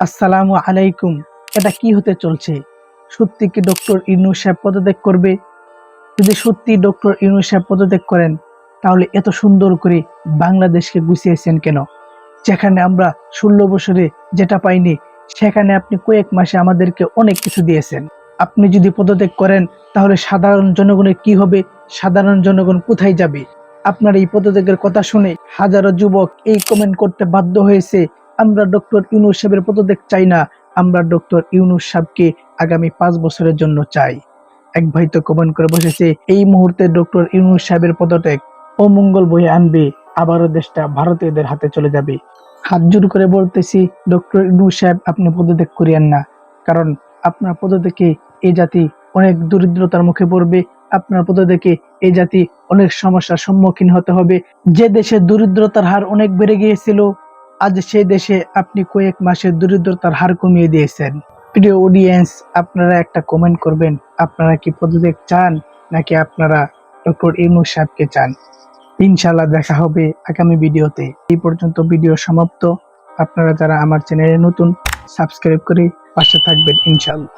আসসালামু আলাইকুম। এটা কি হতে চলছে? সত্যি কি ডক্টর ইনু সাহেব পদত্যাগ করবে? যদি সত্যি ডক্টর ইনু সাহেব পদত্যাগ করেন, তাহলে এত সুন্দর করে বাংলাদেশকে গুছিয়েছেন কেন? যেখানে আমরা ষোলো বছরে যেটা পাইনি, সেখানে আপনি কয়েক মাসে আমাদেরকে অনেক কিছু দিয়েছেন। আপনি যদি পদত্যাগ করেন, তাহলে সাধারণ জনগণের কি হবে? সাধারণ জনগণ কোথায় যাবে? আপনার এই পদত্যাগের কথা শুনে হাজারো যুবক এই কমেন্ট করতে বাধ্য হয়েছে আমরা ডক্টর ইউনুস সাহেবের পদত্যাগ চাই না, আমরা ডক্টর ইউনুস সাহেবকে আগামী পাঁচ বছরের জন্য চাই। এক ভাই তো কমেন্ট করে বসেছে, এই মুহূর্তে ডক্টর ইউনুস সাহেবের পদত্যাগ অমঙ্গল বয়ে আনবে, আবারও দেশটা ভারতীয়দের হাতে চলে যাবে। হাত জোর করে বলতেছি, ডক্টর ইউনুস সাহেব, আপনি পদত্যাগ করিয়েন না। কারণ আপনার পদত্যাগে এই জাতি অনেক দরিদ্রতার মুখে পড়বে, আপনার পদত্যাগে এই জাতি অনেক সমস্যার সম্মুখীন হতে হবে। যে দেশে দরিদ্রতার হার অনেক বেড়ে গিয়েছিল আজ সেই দেশে আপনি কয়েক মাসে দরিদ্রতার হার কমিয়ে দিয়েছেন। প্রিয় অডিয়েন্স আপনারা একটা কমেন্ট করবেন, আপনারা কি পদত্যাগ চান, নাকি আপনারা ডক্টর ইউনুস সাহেবকে চান? ইনশাল্লাহ দেখা হবে আগামী ভিডিওতে। এই পর্যন্ত ভিডিও সমাপ্ত। আপনারা যারা আমার চ্যানেলে নতুন সাবস্ক্রাইব করে পাশে থাকবেন ইনশাল্লাহ